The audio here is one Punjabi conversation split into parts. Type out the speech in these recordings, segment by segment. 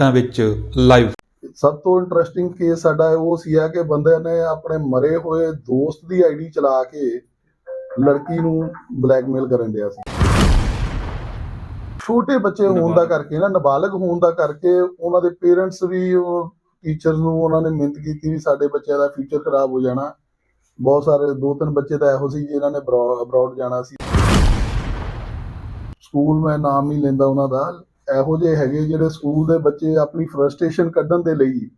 ਮਿੰਟਾਂ ਵਿੱਚ ਲਾਈਵ ਸਭ ਤੋਂ ਇੰਟਰਸਟਿੰਗ ਕੇਸ ਸਾਡਾ ਉਹ ਸੀਗਾ ਕਿ ਬੰਦੇ ਨੇ ਆਪਣੇ ਮਰੇ ਹੋਏ ਦੋਸਤ ਦੀ ਆਈਡੀ ਚਲਾ ਕੇ ਲੜਕੀ ਨੂੰ ਬਲੈਕਮੇਲ ਕਰਨ ਡਿਆ ਸੀ। ਛੋਟੇ ਬੱਚੇ ਹੋਣ ਦਾ ਕਰਕੇ ਨਾ ਨਾਬਾਲਗ ਹੋਣ ਦਾ ਕਰਕੇ ਉਹਨਾਂ ਦੇ ਪੇਰੈਂਟਸ ਵੀ ਟੀਚਰਸ ਨੂੰ ਉਹਨਾਂ ਨੇ ਮਿਹਨਤ ਕੀਤੀ ਵੀ ਸਾਡੇ ਬੱਚਿਆਂ ਦਾ ਫਿਊਚਰ ਖਰਾਬ ਹੋ ਜਾਣਾ। ਬਹੁਤ ਸਾਰੇ ਦੋ ਤਿੰਨ ਬੱਚੇ ਤਾਂ ਇਹੋ ਸੀ ਜਿਨ੍ਹਾਂ ਨੇ ਅਬਰੋਡ ਜਾਣਾ ਸੀ। ਸਕੂਲ ਮੈਂ ਨਾਮ ਨਹੀਂ ਲੈਂਦਾ ਉਹਨਾਂ ਦਾ। ਇਹੋ ਜਿਹੇ ਹੈਗੇ ਜਿਹੜੇ ਸਕੂਲ ਦੇ ਬੱਚੇ ਆਪਣੀ ਫਰਸਟ੍ਰੇਸ਼ਨ ਕੱਢਣ ਦੇ ਲਈ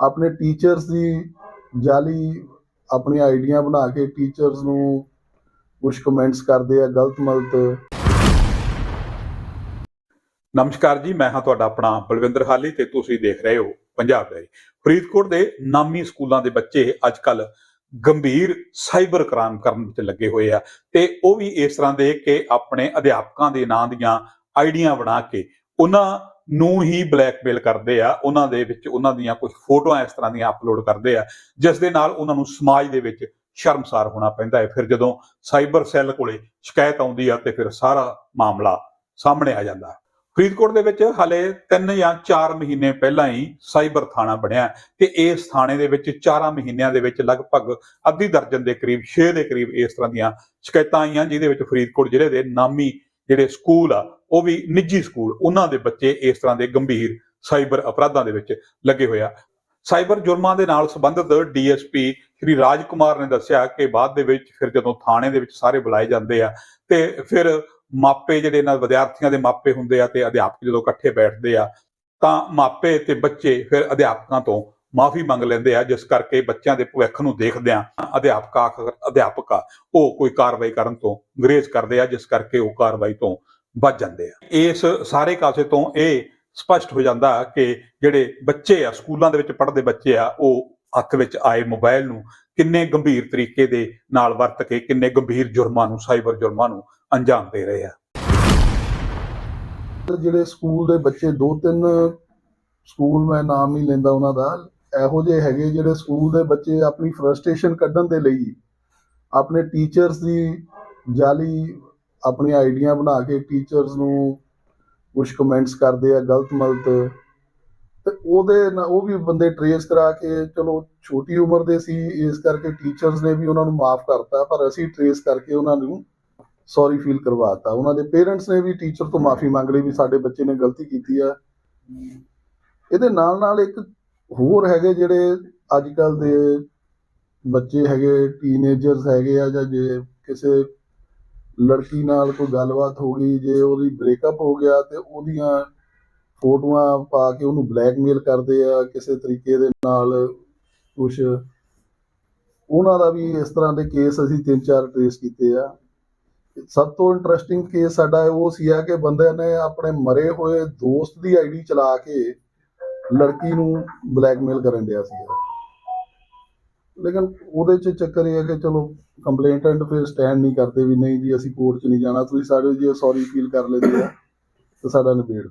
ਆਪਣੇ ਟੀਚਰਸ ਦੀ ਜਾਲੀ ਆਪਣੀਆਂ ਆਈਡੀਆਂ ਬਣਾ ਕੇ ਟੀਚਰਸ ਨੂੰ ਕੁਝ ਕਮੈਂਟਸ ਕਰਦੇ ਆ, ਗਲਤ ਮਲਤ। ਨਮਸਕਾਰ ਜੀ, ਮੈਂ ਹਾਂ ਤੁਹਾਡਾ ਆਪਣਾ ਬਲਵਿੰਦਰ ਹਾਲੀ ਤੇ ਤੁਸੀਂ ਦੇਖ ਰਹੇ ਹੋ ਪੰਜਾਬ ਡਾਇਰੀ ਫਰੀਦਕੋਟ ਦੇ ਨਾਮੀ ਸਕੂਲਾਂ ਦੇ ਬੱਚੇ ਅੱਜ-ਕੱਲ ਗੰਭੀਰ ਸਾਈਬਰ ਕ੍ਰਾਈਮ ਕਰਨ ਵਿੱਚ ਲੱਗੇ ਹੋਏ ਆ ਤੇ ਉਹ ਵੀ ਇਸ ਤਰ੍ਹਾਂ ਦੇ ਕਿ ਆਪਣੇ ਅਧਿਆਪਕਾਂ ਦੇ ਨਾਂ ਦੀਆਂ ਆਈਡੀਆਂ ਬਣਾ ਕੇ ਉਹਨਾਂ ਨੂੰ ਹੀ ਬਲੈਕਮੇਲ ਕਰਦੇ ਆ, ਉਹਨਾਂ ਦੇ ਵਿੱਚ ਉਹਨਾਂ ਦੀਆਂ ਕੁਝ ਫੋਟੋਆਂ ਇਸ ਤਰ੍ਹਾਂ ਦੀਆਂ ਅਪਲੋਡ ਕਰਦੇ ਆ, ਜਿਸ ਦੇ ਨਾਲ ਉਹਨਾਂ ਨੂੰ ਸਮਾਜ ਦੇ ਵਿੱਚ ਸ਼ਰਮਸਾਰ ਹੋਣਾ ਪੈਂਦਾ ਹੈ। ਫਿਰ ਜਦੋਂ ਸਾਈਬਰ ਸੈੱਲ ਕੋਲੇ ਸ਼ਿਕਾਇਤ ਆਉਂਦੀ ਆ ਤੇ ਫਿਰ ਸਾਰਾ ਮਾਮਲਾ ਸਾਹਮਣੇ ਆ ਜਾਂਦਾ। ਫਰੀਦਕੋਟ ਦੇ ਵਿੱਚ ਹਾਲੇ 3 ਜਾਂ 4 ਮਹੀਨੇ ਪਹਿਲਾਂ ਹੀ ਸਾਈਬਰ ਥਾਣਾ ਬਣਿਆ ਤੇ ਇਸ ਥਾਣੇ ਦੇ ਵਿੱਚ 4 ਮਹੀਨਿਆਂ ਦੇ ਵਿੱਚ ਲਗਭਗ ਅੱਧੀ ਦਰਜਨ ਦੇ ਕਰੀਬ 6 ਦੇ ਕਰੀਬ ਇਸ ਤਰ੍ਹਾਂ ਦੀਆਂ ਸ਼ਿਕਾਇਤਾਂ ਆਈਆਂ, ਜਿਹਦੇ ਵਿੱਚ ਫਰੀਦਕੋਟ ਜ਼ਿਲ੍ਹੇ ਦੇ ਨਾਮੀ ਜਿਹੜੇ ਸਕੂਲ ਆ ਉਹ ਵੀ ਨਿੱਜੀ ਸਕੂਲ, ਉਹਨਾਂ ਦੇ ਬੱਚੇ ਇਸ ਤਰ੍ਹਾਂ ਦੇ ਗੰਭੀਰ ਸਾਈਬਰ ਅਪਰਾਧਾਂ ਦੇ ਵਿੱਚ ਲੱਗੇ ਹੋਏ ਆ। ਸਾਈਬਰ ਜੁਰਮਾਂ ਦੇ ਨਾਲ ਸੰਬੰਧਿਤ ਡੀਐਸਪੀ ਸ਼੍ਰੀ ਰਾਜ ਨੇ ਦੱਸਿਆ ਕਿ ਬਾਅਦ ਦੇ ਵਿੱਚ ਫਿਰ ਜਦੋਂ ਥਾਣੇ ਦੇ ਵਿੱਚ ਸਾਰੇ ਬੁਲਾਏ ਜਾਂਦੇ ਆ ਤੇ ਫਿਰ ਮਾਪੇ ਜਿਹੜੇ ਇਹਨਾਂ ਵਿਦਿਆਰਥੀਆਂ ਦੇ ਮਾਪੇ ਹੁੰਦੇ ਆ ਤੇ ਅਧਿਆਪਕ ਜਦੋਂ ਇਕੱਠੇ ਬੈਠਦੇ ਆ, ਤਾਂ ਮਾਪੇ ਤੇ ਬੱਚੇ ਫਿਰ ਅਧਿਆਪਕਾਂ ਤੋਂ ਮਾਫੀ ਮੰਗ ਲੈਂਦੇ ਆ, ਜਿਸ ਕਰਕੇ ਬੱਚਿਆਂ ਦੇ ਭਵਿੱਖ ਨੂੰ ਦੇਖਦਿਆਂ ਅਧਿਆਪਕ ਆਖਰ ਅਧਿਆਪਕ ਆ ਉਹ ਕੋਈ ਕਾਰਵਾਈ ਕਰਨ ਤੋਂ ਗੁਰੇਜ਼ ਕਰਦੇ ਆ, ਜਿਸ ਕਰਕੇ ਉਹ ਕਾਰਵਾਈ ਤੋਂ ਬਚ ਜਾਂਦੇ ਆ। ਇਸ ਸਾਰੇ ਕਾਸੇ ਤੋਂ ਇਹ ਸਪਸ਼ਟ ਹੋ ਜਾਂਦਾ ਕਿ ਜਿਹੜੇ ਬੱਚੇ ਆ, ਸਕੂਲਾਂ ਦੇ ਵਿੱਚ ਪੜ੍ਹਦੇ ਬੱਚੇ ਆ, ਉਹ ਹੱਥ ਵਿੱਚ ਆਏ ਮੋਬਾਈਲ ਨੂੰ ਕਿੰਨੇ ਗੰਭੀਰ ਤਰੀਕੇ ਦੇ ਨਾਲ ਵਰਤ ਕੇ, ਕਿੰਨੇ ਗੰਭੀਰ ਜੁਰਮਾਂ ਨੂੰ, ਸਾਈਬਰ ਜੁਰਮਾਂ ਨੂੰ ਅੰਜਾਮ ਦੇ ਰਹੇ ਆ। ਜਿਹੜੇ ਸਕੂਲ ਦੇ ਬੱਚੇ ਦੋ ਤਿੰਨ ਸਕੂਲ ਮੈਂ ਨਾਮ ਨਹੀਂ ਲੈਂਦਾ ਉਹਨਾਂ ਦਾ, ਇਹੋ ਜਿਹੇ ਹੈਗੇ ਜਿਹੜੇ ਸਕੂਲ ਦੇ ਬੱਚੇ ਆਪਣੀ ਫਰਸਟ੍ਰੇਸ਼ਨ ਕੱਢਣ ਦੇ ਲਈ ਆਪਣੇ ਟੀਚਰਸ ਦੀ ਜਾਲੀ ਆਪਣੀਆਂ ਆਈਡੀਆਂ ਬਣਾ ਕੇ ਟੀਚਰਸ ਨੂੰ ਕੁਝ ਕਮੈਂਟਸ ਕਰਦੇ ਆ, ਗਲਤ ਮਲਤ। ਤੇ ਉਹਦੇ ਨਾਲ ਉਹ ਵੀ ਬੰਦੇ ਟਰੇਸ ਕਰਾ ਕੇ, ਚਲੋ ਛੋਟੀ ਉਮਰ ਦੇ ਸੀ, ਇਸ ਕਰਕੇ ਟੀਚਰਸ ਨੇ ਵੀ ਉਹਨਾਂ ਨੂੰ ਮਾਫ ਕਰਤਾ, ਪਰ ਅਸੀਂ ਟਰੇਸ ਕਰਕੇ ਉਹਨਾਂ ਨੂੰ ਸੌਰੀ ਫੀਲ ਕਰਵਾਤਾ। ਉਹਨਾਂ ਦੇ ਪੇਰੈਂਟਸ ਨੇ ਵੀ ਟੀਚਰ ਤੋਂ ਮਾਫੀ ਮੰਗ ਲਈ ਵੀ ਸਾਡੇ ਬੱਚੇ ਨੇ ਗਲਤੀ ਕੀਤੀ ਆ। ਇਹਦੇ ਨਾਲ ਨਾਲ ਇੱਕ ਹੋਰ ਹੈਗੇ ਜਿਹੜੇ ਅੱਜ ਕੱਲ ਦੇ ਬੱਚੇ ਹੈਗੇ ਟੀਨੇਜਰਸ ਹੈਗੇ ਆ ਜਾਂ ਜੇ ਕਿਸੇ ਲੜਕੀ ਨਾਲ ਕੋਈ ਗੱਲਬਾਤ ਹੋ ਗਈ, ਜੇ ਉਹਦੀ ਬ੍ਰੇਕਅਪ ਹੋ ਗਿਆ ਤੇ ਉਹਦੀਆਂ ਫੋਟੋਆਂ ਪਾ ਕੇ ਉਹਨੂੰ ਬਲੈਕਮੇਲ ਕਰਦੇ ਆ, ਕਿਸੇ ਤਰੀਕੇ ਦੇ ਨਾਲ ਕੁਝ ਉਹਨਾਂ ਦਾ ਵੀ ਇਸ ਤਰ੍ਹਾਂ ਦੇ ਕੇਸ ਅਸੀਂ ਤਿੰਨ ਚਾਰ ਟ੍ਰੇਸ ਕੀਤੇ ਆ। ਸਭ ਤੋਂ ਇੰਟਰਸਟਿੰਗ ਕੇਸ ਸਾਡਾ ਉਹ ਸੀਗਾ ਕਿ ਬੰਦੇ ਨੇ ਆਪਣੇ ਮਰੇ ਹੋਏ ਦੋਸਤ ਦੀ ਆਈਡੀ ਚਲਾ ਕੇ ਲੜਕੀ ਨੂੰ ਬਲੈਕਮੇਲ ਕਰਨ ਦਿਆ ਸੀ ਲੇਕਿਨ ਉਹਦੇ ਚ ਚੱਕਰ ਇਹ ਹੈ ਕਿ ਚਲੋ ਕੰਪਲੇਂਟੈਂਟ ਫਿਰ ਸਟੈਂਡ ਨਹੀਂ ਕਰਦੇ ਵੀ ਨਹੀਂ ਜੀ ਅਸੀਂ ਕੋਰਟ 'ਚ ਨਹੀਂ ਜਾਣਾ ਤੁਸੀਂ ਸਾਡੇ ਜੇ ਸੌਰੀ ਫੀਲ ਕਰ ਲੈਂਦੇ ਆ ਤਾਂ ਸਾਡਾ ਨਿਬੇੜ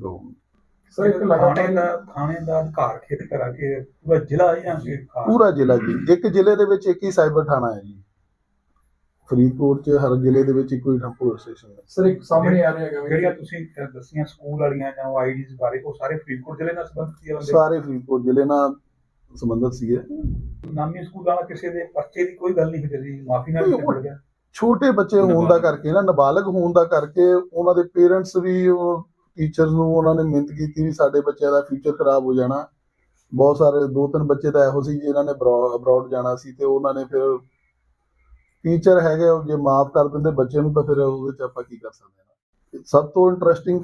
ਸਰ ਇੱਕ ਦਾ ਥਾਣੇ ਦਾ ਅਧਿਕਾਰ ਖੇਤ ਕਰਾ ਕੇ ਪੂਰਾ ਜ਼ਿਲ੍ਹਾ ਜਾਂ ਫਿਰ ਖਾਸ? ਪੂਰਾ ਜ਼ਿਲ੍ਹਾ ਜੀ। ਇੱਕ ਜ਼ਿਲ੍ਹੇ ਦੇ ਵਿੱਚ ਇੱਕ ਹੀ ਸਾਈਬਰ ਥਾਣਾ ਹੈ ਜੀ। ਫਰੀਦਕੋਟ 'ਚ ਹਰ ਜ਼ਿਲ੍ਹੇ ਦੇ ਵਿੱਚ ਇੱਕੋ ਹੀ ਪੁਲਿਸ ਸਟੇਸ਼ਨ ਹੈ। ਸਰ ਇੱਕ ਸਾਹਮਣੇ ਆ ਰਿਹਾ ਹੈਗਾ ਜਿਹੜੀਆਂ ਤੁਸੀਂ ਦੱਸੀਆਂ ਸਕੂਲ ਵਾਲੀਆਂ ਜਾਂ ਆਈਡੀਜ਼ ਬਾਰੇ ਉਹ ਸਾਰੇ ਫਰੀਦਕੋਟ ਜ਼ਿਲ੍ਹੇ ਨਾਲ ਸੰਬੰਧਿਤ ਬੰਦੇ? ਸਾਰੇ ਫਰੀਦਕੋਟ ਜ਼ਿਲ੍ਹੇ ਨਾਲ ਸੰਬੰਧਿਤ ਸੀਗੇ। ਨਾਮੀ ਸਕੂਲਾਂ ਨਾਲ ਕਿਸੇ ਦੇ ਪਰਚੇ ਦੀ ਕੋਈ ਗੱਲ ਨਹੀਂ ਹੋਈ ਜੀ ਮਾਫੀ ਨਾਲ ਹੀ ਨਿਬੜ ਗਿਆ। ਛੋਟੇ ਬੱਚੇ ਹੋਣ ਦਾ ਕਰਕੇ ਨਾ ਨਾਬਾਲਗ ਹੋਣ ਦਾ ਕਰਕੇ ਉਹਨਾਂ ਦੇ ਪੇਰੈਂਟਸ ਵੀ ਟੀਚਰਸ ਨੂੰ ਉਹਨਾਂ ਨੇ ਮਿਹਨਤ ਕੀਤੀ ਵੀ ਸਾਡੇ ਬੱਚਿਆਂ ਦਾ ਫਿਊਚਰ ਖਰਾਬ ਹੋ ਜਾਣਾ। ਬਹੁਤ ਸਾਰੇ ਦੋ ਤਿੰਨ ਬੱਚੇ ਤਾਂ ਇਹੋ ਸੀ ਜਿਨ੍ਹਾਂ ਨੇ ਅਬਰੋਡ ਜਾਣਾ ਸੀ ਤੇ ਉਹਨਾਂ ਨੇ ਫਿਰ ਟੀਚਰ ਹੈਗੇ ਉਹ ਜੇ ਮਾਫ ਕਰ ਦਿੰਦੇ ਬੱਚੇ ਨੂੰ ਤਾਂ ਫਿਰ ਉਹਦੇ ਚ ਆਪਾਂ ਕੀ ਕਰ ਸਕਦੇ ਹਾਂ ਸਭ ਤੋਂ ਇੰਟਰਸਟਿੰਗ